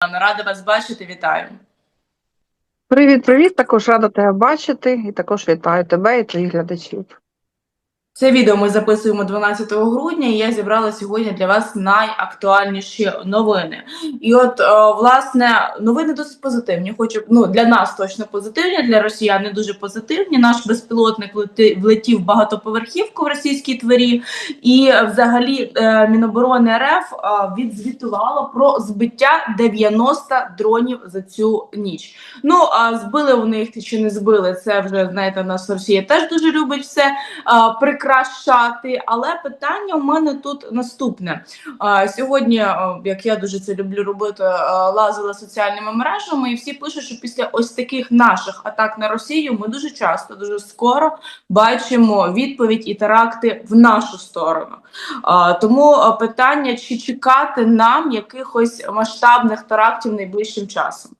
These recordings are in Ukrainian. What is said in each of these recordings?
Рада вас бачити, вітаю. Привіт, привіт! Також рада тебе бачити, і також вітаю тебе і твоїх глядачів. Це відео ми записуємо 12 грудня, і я зібрала сьогодні для вас найактуальніші новини. І от, е, власне, новини досить позитивні. Хочу ну для нас точно позитивні, для росіян не дуже позитивні. Наш безпілотник влетів в багатоповерхівку в російській твері, і взагалі е, Міноборони РФ е, відзвітувало про збиття 90 дронів за цю ніч. Ну а збили вони їх чи не збили? Це вже знаєте, нас Росія теж дуже любить все а, прикрашати. Але питання у мене тут наступне. Сьогодні, як я дуже це люблю робити, лазила соціальними мережами, і всі пишуть, що після ось таких наших атак на Росію ми дуже часто, дуже скоро бачимо відповідь і теракти в нашу сторону. Тому питання, чи чекати нам якихось масштабних терактів найближчим часом?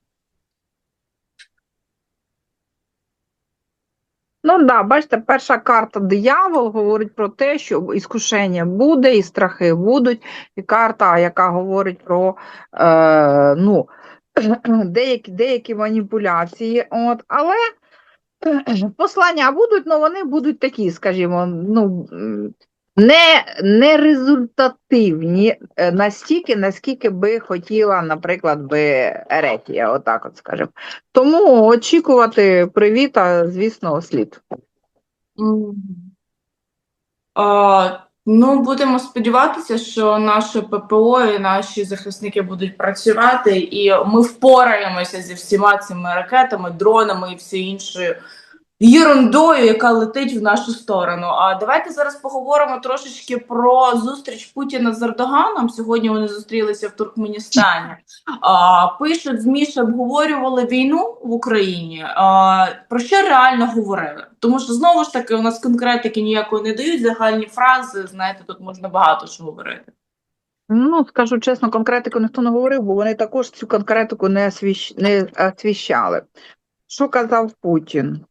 Ну да, бачите, перша карта диявол говорить про те, що іскушення буде, і страхи будуть, і карта, яка говорить про е, ну, деякі, деякі маніпуляції. От, але послання будуть, але вони будуть такі, скажімо, ну, не, не результативні е, настільки, наскільки би хотіла, наприклад, би Ерефія, отак от скажемо. Тому очікувати привіта, звісно, слід. А, ну, будемо сподіватися, що наше ППО і наші захисники будуть працювати, і ми впораємося зі всіма цими ракетами, дронами і всією іншою ерундою, яка летить в нашу сторону. А давайте зараз поговоримо трошечки про зустріч Путіна з Ердоганом. Сьогодні вони зустрілися в Туркменістані. А, пишуть ЗМІ, що обговорювали війну в Україні. А, про що реально говорили? Тому що знову ж таки у нас конкретики ніякої не дають загальні фрази. Знаєте, тут можна багато що говорити. Ну, скажу чесно, конкретику ніхто не говорив, бо вони також цю конкретику не, освіщ... не освіщали. Що казав Путін?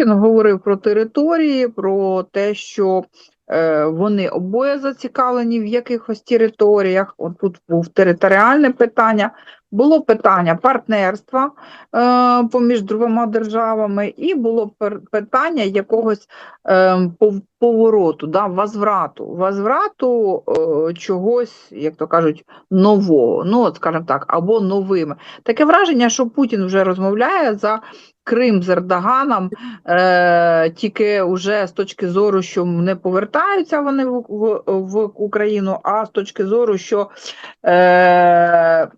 Путін говорив про території, про те, що е, вони обоє зацікавлені в якихось територіях. От тут був територіальне питання, було питання партнерства е, поміж двома державами, і було питання якогось е, пов- повороту, да, возврату, возврату е, чогось, як то кажуть, нового, ну, от, скажімо так, або новими. Таке враження, що Путін вже розмовляє за Крим з Ердоганом, е, тільки вже з точки зору, що не повертаються вони в, в, в Україну, а з точки зору, що е,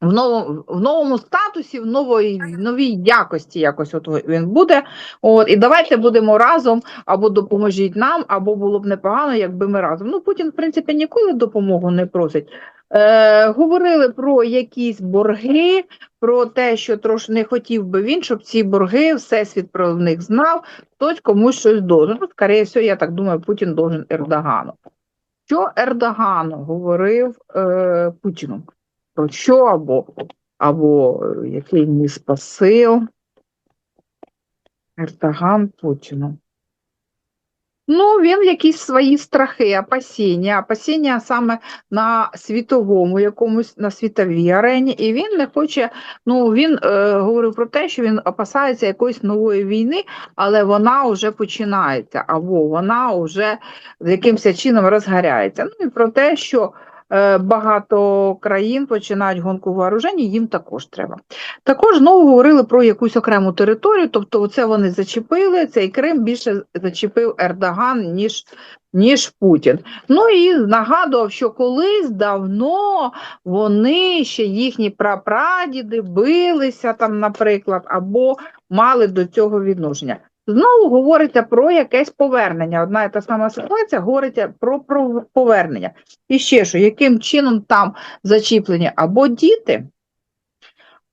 в новому, в новому статусі, в новій, в новій якості якось от він буде. От, і давайте будемо разом, або допоможіть нам, або було б непогано, якби ми разом. Ну, Путін, в принципі, ніколи допомогу не просить. Е, говорили про якісь борги, про те, що трошки не хотів би він, щоб ці борги, всесвіт про них знав, хтось комусь щось должен. Ну, скоріше всього, я так думаю, Путін должен Ердогану. Що Ердоган говорив е, Путіну? Про що або, або який ніс посил Ердоган Путіну? Ну, він якісь свої страхи, опасіння, опасіння саме на світовому якомусь, на світовій арені, і він не хоче, ну, він е, говорив про те, що він опасається якоїсь нової війни, але вона вже починається, або вона вже якимось чином розгоряється. Ну, і про те, що багато країн починають гонку вооружень, їм також треба. Також знову говорили про якусь окрему територію, тобто це вони зачепили, цей Крим більше зачепив Ердоган, ніж, ніж Путін. Ну і нагадував, що колись давно вони ще їхні прапрадіди билися там, наприклад, або мали до цього відношення. Знову говориться про якесь повернення. Одна і та сама ситуація говориться про, про повернення. І ще що, яким чином там зачіплені або діти,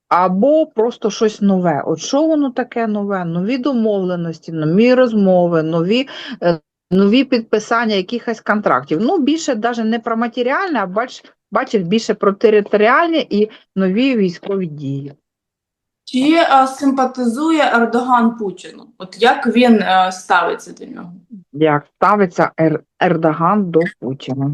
або просто щось нове. От що воно таке нове? Нові домовленості, нові розмови, нові, е, нові підписання якихось контрактів. Ну, більше навіть не про матеріальне, а бач, бачиш більше про територіальні і нові військові дії. Чи е, симпатизує Ердоган Путіну? От як він е, ставиться до нього? Як ставиться Ер- Ердоган до Путіна?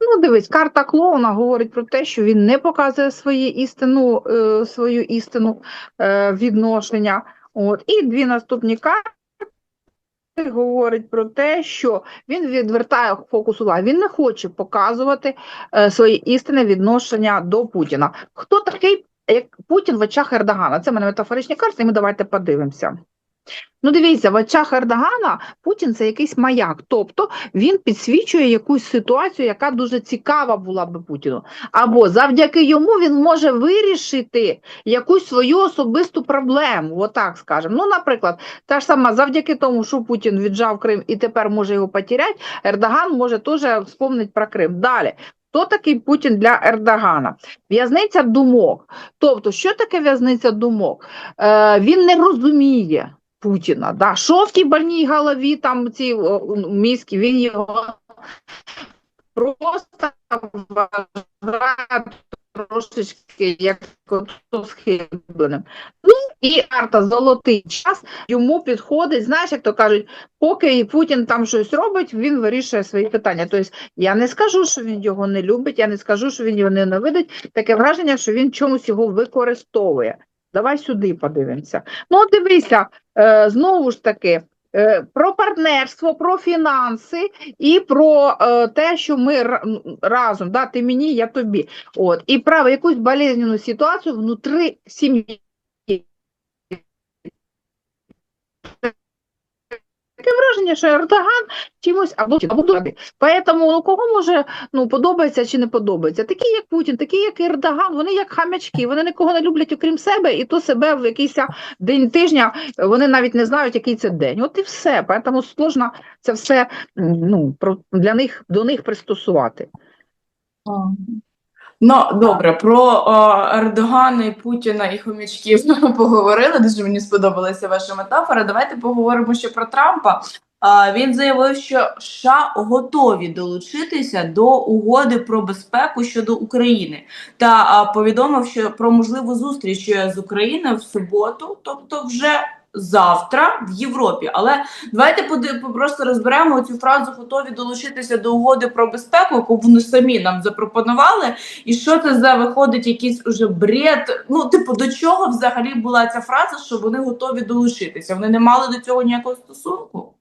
Ну, дивись, карта клоуна говорить про те, що він не показує свої істину, е, свою істину е, відношення. От. І дві наступні карти говорить про те, що він відвертає фокус уваги. Він не хоче показувати е, свої істинне відношення до Путіна. Хто такий як Путін в очах Ердогана? Це в мене метафоричні карти, і ми давайте подивимося. Ну, дивіться, в очах Ердогана Путін це якийсь маяк, тобто він підсвічує якусь ситуацію, яка дуже цікава була би Путіну. Або завдяки йому він може вирішити якусь свою особисту проблему, отак скажемо. Ну, наприклад, та ж сама, завдяки тому, що Путін віджав Крим і тепер може його потеряти, Ердоган може теж вспомнити про Крим. Далі. Хто такий Путін для Ердогана? В'язниця думок. Тобто, що таке в'язниця думок? Е, він не розуміє Путіна. Да? Що в тій больній голові, там ці о, мізки, він його просто вважає трошечки як схибленим. Ну і карта золотий час йому підходить, знаєш, як то кажуть, поки Путін там щось робить, він вирішує свої питання. Тобто я не скажу, що він його не любить, я не скажу, що він його ненавидить. Таке враження, що він чомусь його використовує. Давай сюди подивимося. Ну, дивися, е, знову ж таки, про партнерство, про фінанси і про е, те, що ми ра- разом, да, ти мені, я тобі. От, і про якусь болезненну ситуацію внутри сім'ї. Таке враження, що Ердоган чимось або дурний. Поэтому ну, кого може ну, подобається чи не подобається. Такі, як Путін, такі, як Ердоган, вони як хам'ячки, вони нікого не люблять, окрім себе, і то себе в якийсь день тижня вони навіть не знають, який це день. От і все. Поэтому сложно це все ну, для них, до них пристосувати. Ну, добре, про о, Ердогана і Путіна і хомячків поговорили. Дуже мені сподобалася ваша метафора. Давайте поговоримо ще про Трампа. А, Він заявив, що США готові долучитися до угоди про безпеку щодо України та а, повідомив, що про можливу зустріч з Україною в суботу, тобто вже завтра в Європі. Але давайте просто розберемо цю фразу готові долучитися до угоди про безпеку, яку вони самі нам запропонували. І що це за виходить якийсь уже бред? Ну, типу, до чого взагалі була ця фраза, що вони готові долучитися? Вони не мали до цього ніякого стосунку?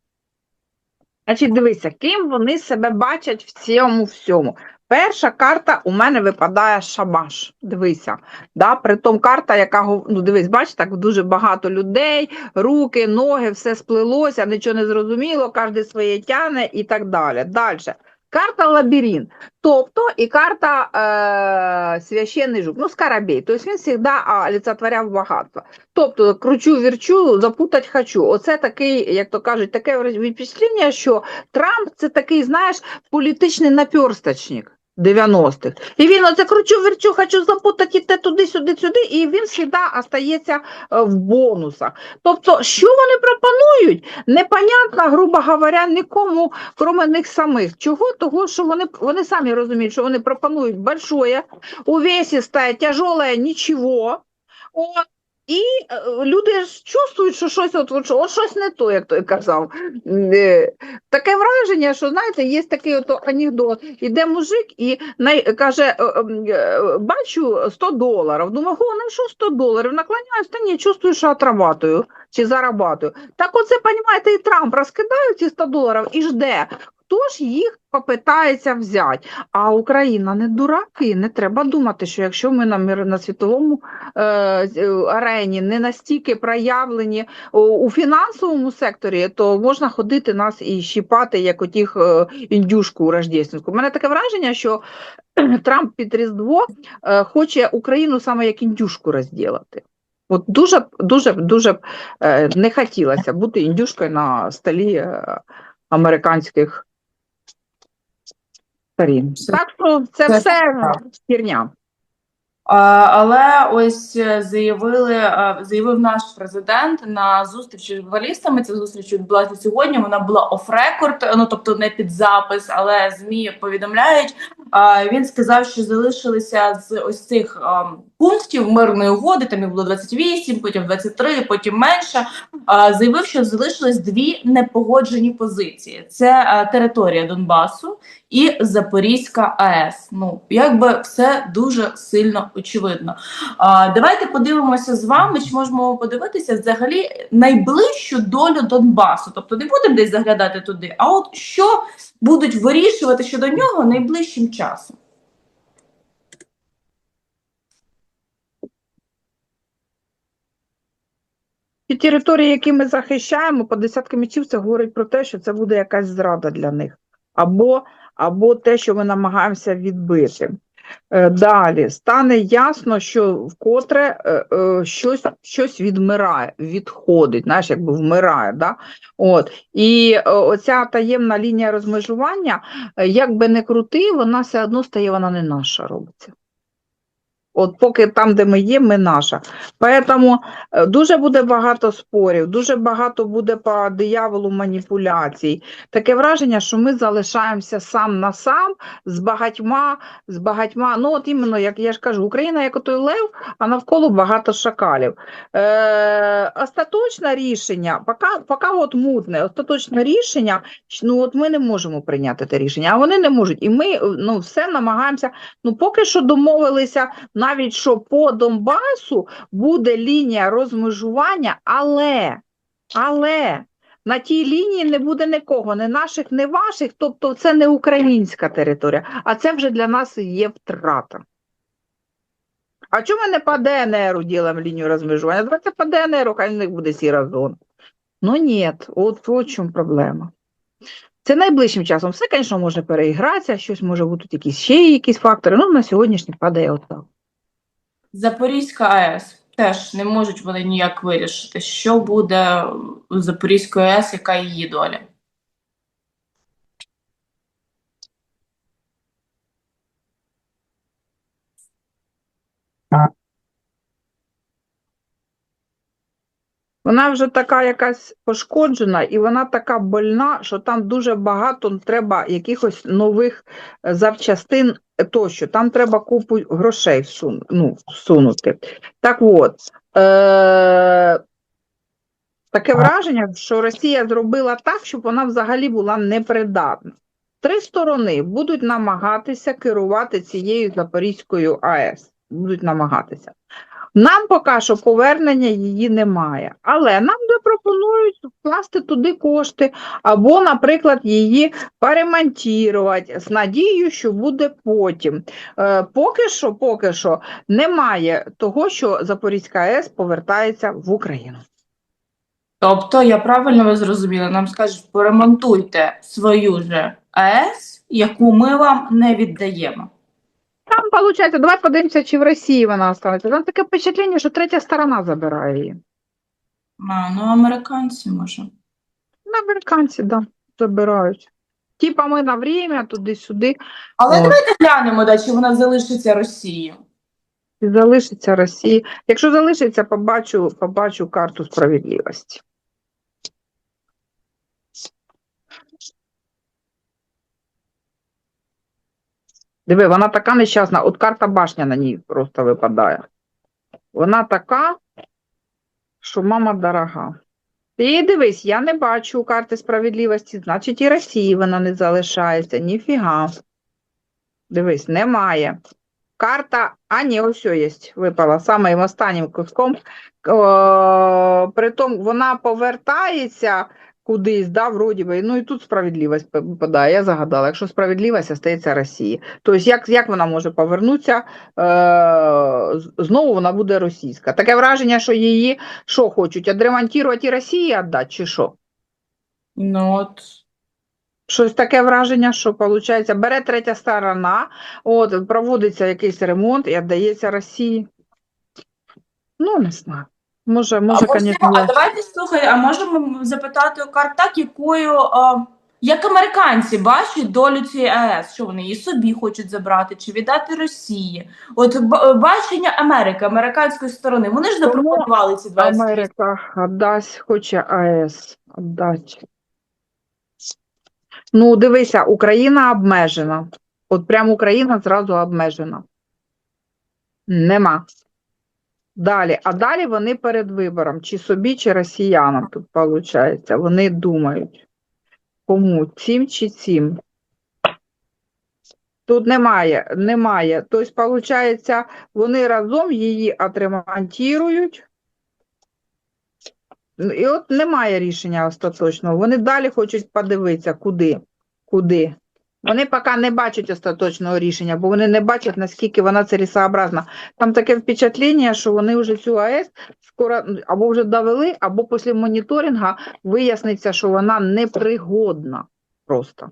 Значить, дивися, ким вони себе бачать в цьому всьому. Перша карта у мене випадає шабаш. Дивися. Да? Притом карта, яка ну, дивись, бачиш, так дуже багато людей, руки, ноги, все сплелося, нічого не зрозуміло, кожен своє тяне і так далі. Далі. Карта лабіринт, тобто і карта е, священний жук, ну, скарабей. Тобто він завжди олицетворяв багатство. Тобто кручу, вірчу, запутать хочу. Оце такий, як то кажуть, таке впечатлення, що Трамп це такий, знаєш, політичний наперсточник 90-х. І він оце кручу, вірчу, хочу запутати те туди, сюди, сюди, і він завжди остається е, в бонусах. Тобто, що вони пропонують, непонятно, грубо говоря, нікому, крім них самих. Чого? Того, що вони, вони самі розуміють, що вони пропонують большое, увесистое, тяжелое, нічого. От. І е, люди ж чувствують, що щось от, от, щось не то, як той казав. Е, Таке враження, що знаєте, є такий от анекдот. Іде мужик і най, каже: е, бачу 100 доларів. Думаю, о, знайшов 100 доларів. Наклоняюсь, та ні, чувствую, що отрабатую чи зарабатую. Так оце, понімаєте, і Трамп розкидає ці 100 доларів і жде. Хто ж їх попитається взяти? А Україна не дураки, не треба думати, що якщо ми на, на світовому е, е, арені не настільки проявлені у, фінансовому секторі, то можна ходити нас і щіпати, як отіх е, індюшку рождественську. У мене таке враження, що Трамп під Різдво е, хоче Україну саме як індюшку розділити. От дуже, дуже, дуже не хотілося бути індюшкою на столі американських сторін. Так що це це все хірня. Але ось е, заявили, е, заявив наш президент на зустрічі з журналістами. Ця зустріч відбулася сьогодні. Вона була оф-рекорд, ну тобто не під запис, але змі повідомляють. Він сказав, що залишилися з ось цих ам, пунктів мирної угоди, там їх було 28, потім 23, потім менше. Заявив, що залишились дві непогоджені позиції: це е, територія Донбасу і Запорізька АЕС. Ну якби все дуже сильно очевидно. Давайте подивимося з вами, чи можемо подивитися взагалі найближчу долю Донбасу. Тобто не будемо десь заглядати туди, а от що будуть вирішувати щодо нього найближчим часом. Ті території, які ми захищаємо, по десятки мічів, це говорить про те, що це буде якась зрада для них, або, або те, що ми намагаємося відбити. Е, Далі стане ясно, що вкотре е, е, щось, щось відмирає, відходить, знаєш, якби вмирає. Да? От. І оця таємна лінія розмежування, як би не крути, вона все одно стає, вона не наша робиться. От поки там, де ми є, ми наша. Поэтому е, дуже буде багато спорів, дуже багато буде по дияволу маніпуляцій. Таке враження, що ми залишаємося сам на сам з багатьма, з багатьма. Ну, от іменно, як я ж кажу, Україна як той лев, а навколо багато шакалів. Е, остаточне рішення, поки, поки от мутне, остаточне рішення, ну от ми не можемо прийняти те рішення, а вони не можуть. І ми ну, все намагаємося. Ну, поки що домовилися навіть що по Донбасу буде лінія розмежування, але, але на тій лінії не буде нікого, не наших, не ваших, тобто це не українська територія, а це вже для нас є втрата. А чому не по ДНРу ділимо лінію розмежування? Давайте по ДНРу, хай в них буде сіра зона. Ну ні, от в чому проблема. Це найближчим часом. Все, звісно, може переігратися, щось може бути якісь ще якісь фактори. Ну, на сьогоднішній падає отак. Запорізька АЕС теж не можуть вони ніяк вирішити, що буде з Запорізькою АЕС, яка її доля. Вона вже така якась пошкоджена, і вона така больна, що там дуже багато треба якихось нових е, запчастин тощо. Там треба купу грошей всун, ну, всунути. Так от, е- таке враження, що Росія зробила так, щоб вона взагалі була непридатна. Три сторони будуть намагатися керувати цією Запорізькою АЕС. Будуть намагатися. Нам поки що повернення її немає, але нам запропонують вкласти туди кошти, або, наприклад, її перемонтувати з надією, що буде потім. Е, поки що, поки що немає того, що Запорізька АЕС повертається в Україну. Тобто, я правильно ви зрозуміла, нам скажуть, поремонтуйте свою же АЕС, яку ми вам не віддаємо. Там, виходить, давай подивимося, чи в Росії вона останеться. Там таке впечатлення, що третя сторона забирає її. А, ну, американці може. Ну, Американці, да, забирають. Типа ми на время, туди-сюди. Але От. давайте глянемо, да, чи вона залишиться Росією. Залишиться Росія. Якщо залишиться, побачу, побачу карту справедливості. Диви, вона така нещасна, от карта башня на ній просто випадає. Вона така, що мама дорога. І дивись, я не бачу карти справедливості, значить і Росії вона не залишається, ніфіга. Дивись, немає. Карта, а ні, ось є, випала самим останнім куском. Притом вона повертається кудись, да, вроді би, ну і тут справедливість випадає. Я загадала, якщо справедливість остається Росії. Тобто, як, як вона може повернутися, е, знову вона буде російська. Таке враження, що її що хочуть, відремонтувати і Росії віддати, чи що? Ну, от. Щось таке враження, що виходить, бере третя сторона, от, проводиться якийсь ремонт і віддається Росії. Ну, не знаю. Може, може, а, звісно, можливо, а давайте слухай, а можемо запитати у карт так, якою, а, як американці бачать долю цієї АЕС, що вони її собі хочуть забрати чи віддати Росії? От бачення Америки, американської сторони, вони ж запропонували ці 20 Америка віддасть, хоче АЕС віддати. Ну, дивися, Україна обмежена. От прямо Україна зразу обмежена. Нема. Далі, а далі вони перед вибором, чи собі, чи росіянам тут виходить. Вони думають, кому цим чи цим. Тут немає, немає. Тобто, виходить, вони разом її отремонтують. І от немає рішення остаточного. Вони далі хочуть подивитися, куди. Куди. Вони поки не бачать остаточного рішення, бо вони не бачать, наскільки вона цілесообразна. Там таке впечатлення, що вони вже цю АЕС скоро або вже довели, або після моніторингу виясниться, що вона непригодна просто.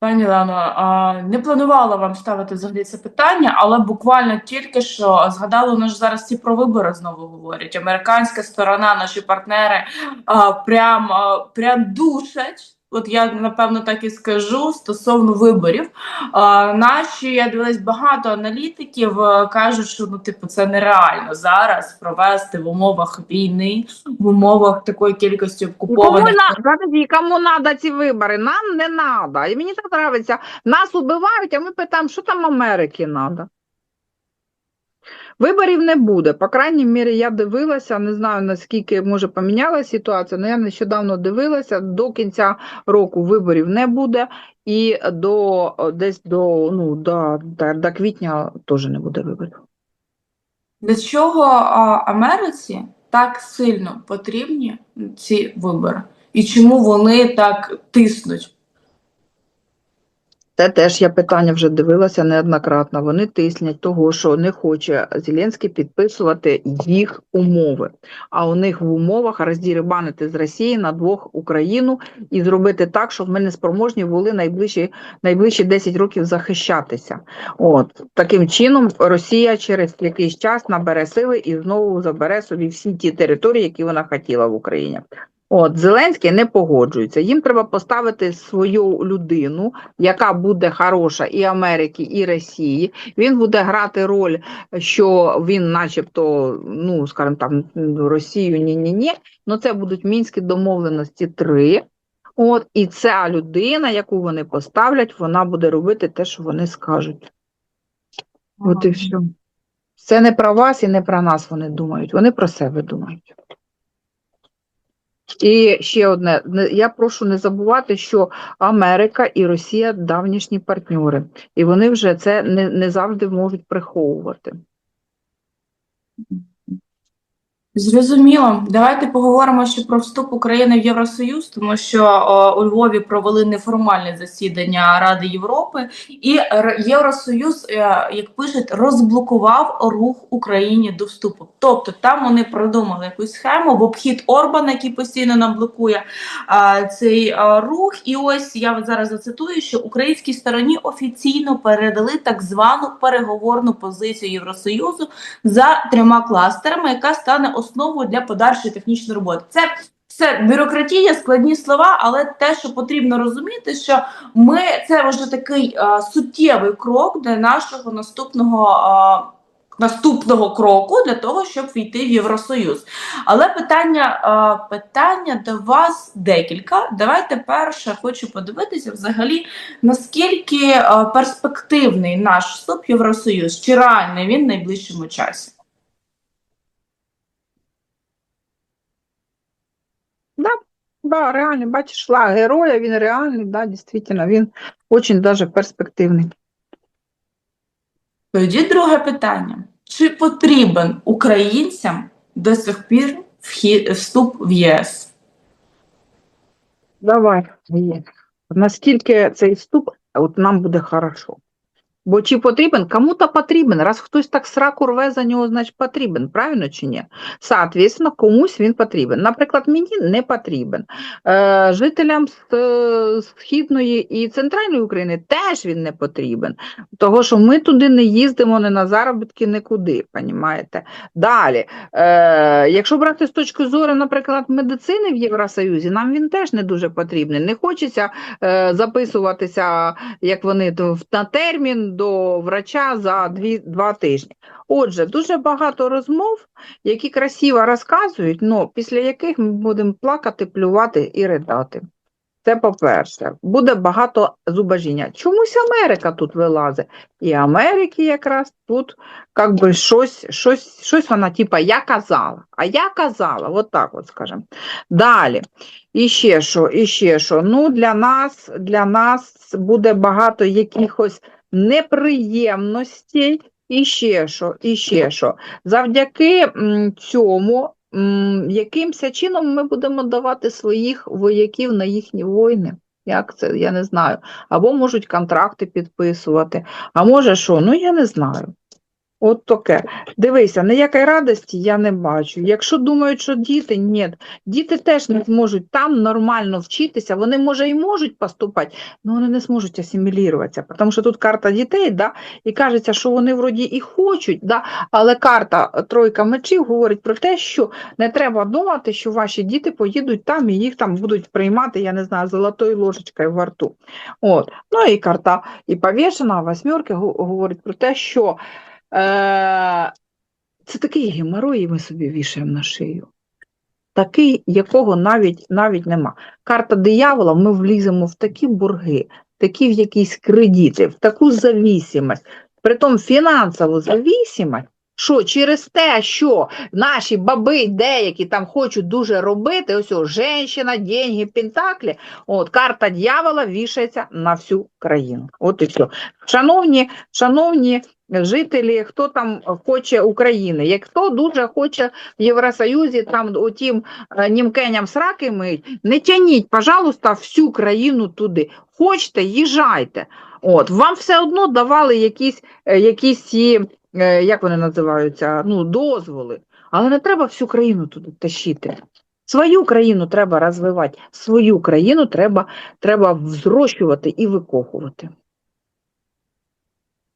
Пані Лано, не планувала вам ставити взагалі це питання, але буквально тільки що згадали, вони ж зараз всі про вибори знову говорять. Американська сторона, наші партнери прям, прям душать. От я напевно так і скажу стосовно виборів. А, наші я дивилась багато аналітиків е, кажуть, що ну типу це нереально зараз провести в умовах війни, в умовах такої кількості окупованих. кому надо ці вибори? Нам не надо. І мені так подобається. Нас убивають, а ми питаємо, що там Америки надо. Виборів не буде. По крайній мірі, я дивилася, не знаю наскільки може помінялася ситуація, але я нещодавно дивилася, до кінця року виборів не буде, і до десь до, ну, до, до, до квітня теж не буде виборів. Для чого Америці так сильно потрібні ці вибори? І чому вони так тиснуть? Це теж я питання вже дивилася неоднократно. Вони тиснять того, що не хоче Зеленський підписувати їх умови. А у них в умовах роздірибанити з Росії на двох Україну і зробити так, щоб ми не спроможні були найближчі, найближчі 10 років захищатися. От таким чином Росія через якийсь час набере сили і знову забере собі всі ті території, які вона хотіла в Україні. От Зеленський не погоджується. Їм треба поставити свою людину, яка буде хороша і Америки, і Росії. Він буде грати роль, що він, начебто, ну скажімо так, Росію ні-ні-ні. Ну це будуть мінські домовленості три. От, і ця людина, яку вони поставлять, вона буде робити те, що вони скажуть. От і все. Це не про вас і не про нас вони думають. Вони про себе думають. І ще одне, я прошу не забувати, що Америка і Росія давнішні партньори, і вони вже це не, не завжди можуть приховувати. Зрозуміло. Давайте поговоримо ще про вступ України в Євросоюз, тому що о, у Львові провели неформальне засідання Ради Європи, і Євросоюз, е, як пишуть, розблокував рух Україні до вступу. Тобто там вони продумали якусь схему в обхід Орбана, який постійно нам блокує а, цей а, рух. І ось я зараз зацитую, що українській стороні офіційно передали так звану переговорну позицію Євросоюзу за трьома кластерами, яка стане основою для подальшої технічної роботи. Це все бюрократія, складні слова, але те, що потрібно розуміти, що ми це вже такий е, суттєвий крок для нашого наступного. е, Наступного кроку для того, щоб війти в Євросоюз. Але питання, е, питання до вас декілька. Давайте перше хочу подивитися взагалі, наскільки е, перспективний наш вступ в Євросоюз, чи реальний він в найближчому часі. Да, реально, бачиш, шла героя, він реальний, да, дійсно, він дуже даже перспективний. Тоді друге питання: чи потрібен українцям до сих пір вступ в ЄС? Давай, є. Наскільки цей вступ, от нам буде хорошо. Бо чи потрібен? Кому-то потрібен. Раз хтось так сраку рве за нього, значить потрібен, правильно чи ні? Соответственно, комусь він потрібен. Наприклад, мені не потрібен. Е, жителям е, Східної і Центральної України теж він не потрібен. Того, що ми туди не їздимо не на заробітки нікуди, понімаєте? Далі, е, якщо брати з точки зору, наприклад, медицини в Євросоюзі, нам він теж не дуже потрібний. Не хочеться е, записуватися, як вони на термін до врача за дві, два тижні. Отже, дуже багато розмов, які красиво розказують, але після яких ми будемо плакати, плювати і ридати. Це по-перше, буде багато зубожіння. Чомусь Америка тут вилазить. І Америки якраз тут как би щось, щось, щось вона, типа, я казала, а я казала, от так от скажемо. Далі. І ще що, і ще що. Ну, для нас, для нас буде багато якихось неприємностей, і ще що, і ще що. Завдяки цьому, якимся чином ми будемо давати своїх вояків на їхні війни. Як це, я не знаю. Або можуть контракти підписувати, а може що, ну я не знаю. От таке. Дивися, ніякої радості я не бачу. Якщо думають, що діти, ні, діти теж не зможуть там нормально вчитися, вони, може, і можуть поступати, але вони не зможуть асиміліруватися, тому що тут карта дітей, да, і кажеться, що вони вроді і хочуть, да, але карта тройка мечів говорить про те, що не треба думати, що ваші діти поїдуть там і їх там будуть приймати, я не знаю, золотою ложечкою во рту. От. Ну і карта і повішена, восьмерки говорить про те, що Е, це такий геморой, ми собі вішаємо на шию. Такий, якого навіть, навіть нема. Карта диявола, ми вліземо в такі борги, такі в якісь кредити, в таку завісимость, притом фінансову завісимость, що через те, що наші баби деякі там хочуть дуже робити, ось о, женщина, деньги, пентаклі, от карта дьявола вішається на всю країну. От і все. Шановні, шановні жителі, хто там хоче України, як хто дуже хоче в Євросоюзі, там отім е, німкеням сраки мить, не тяніть, пожалуйста, всю країну туди. Хочете, їжджайте. От, вам все одно давали якісь, е, якісь е, як вони називаються, ну, дозволи. Але не треба всю країну туди тащити. Свою країну треба розвивати, свою країну треба, треба взрощувати і викохувати.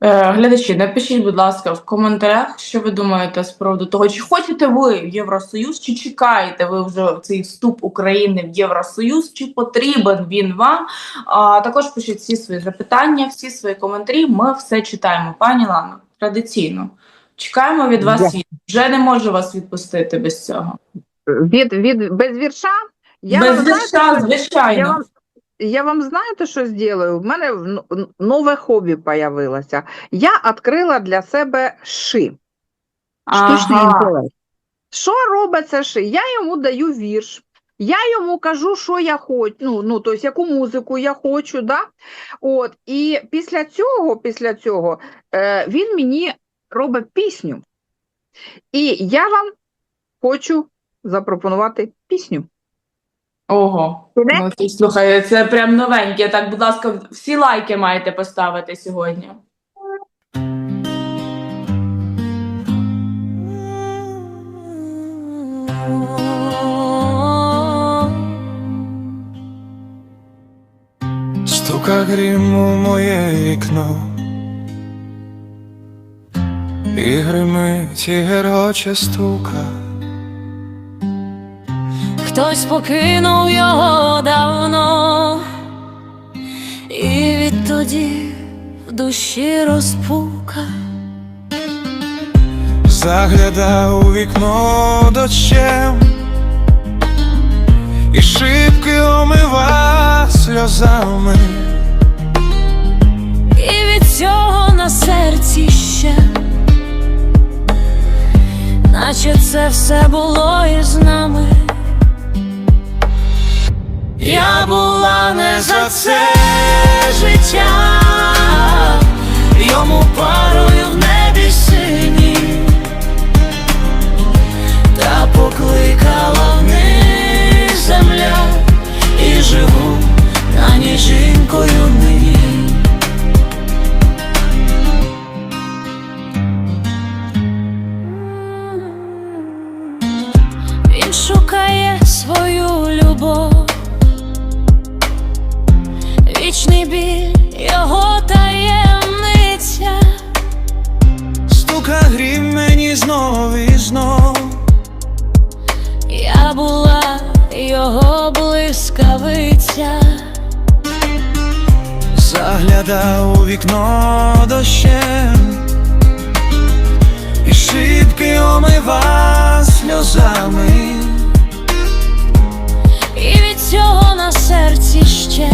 Е, Глядачі, напишіть, будь ласка, в коментарях, що ви думаєте з приводу того, чи хочете ви в Євросоюз, чи чекаєте ви вже цей вступ України в Євросоюз, чи потрібен він вам? А також пишіть всі свої запитання, всі свої коментарі. Ми все читаємо, пані Лано, традиційно. Чекаємо від вас. Дякую. Вже не можу вас відпустити без цього. Від, від, без вірша? Я без вам, вірша, звичайно. Я вам, я вам знаєте, що зроблю? В мене нове хобі появилося. Я відкрила для себе ши, штучний Ага. інтелект. Що робить це ши? Я йому даю вірш. Я йому кажу, що я хочу, ну, ну, тобто, яку музику я хочу, да? От, і після цього, після цього е, він мені робить пісню. І я вам хочу запропонувати пісню. Ого. Ну, ти, слухай, це прям новеньке. Так, будь ласка, всі лайки маєте поставити сьогодні. Стука грім у моє вікно, і гримить, і героче стука. Хтось покинув його давно, і відтоді в душі розпука. Заглядав у вікно дощем, і шибки омива сльозами. І від цього на серці ще, наче це все було із нами. Я була не за це життя, йому парою в Заглядав у вікно дощем, і шибки омива сльозами. І від цього на серці ще,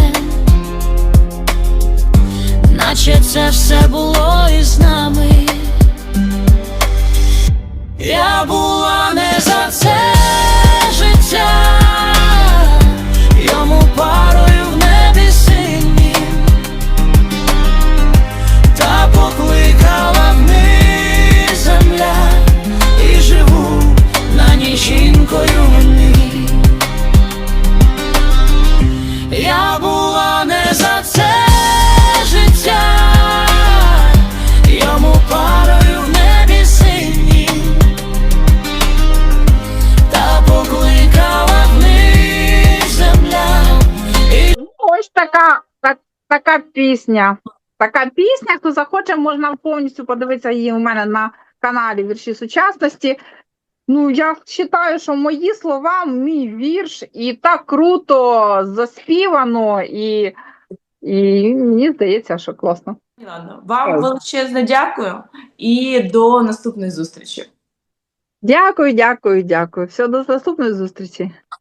наче це все було із нами. Я була не за це життя, йому парою така пісня. Така пісня, хто захоче, можна повністю подивитися її у мене на каналі Вірші сучасності. Ну, я вважаю, що мої слова, мій вірш, і так круто заспівано, і, і мені здається, що класно. Ладно, вам величезне дякую і до наступних зустрічей. Дякую, дякую, дякую. Все, до наступної зустрічі.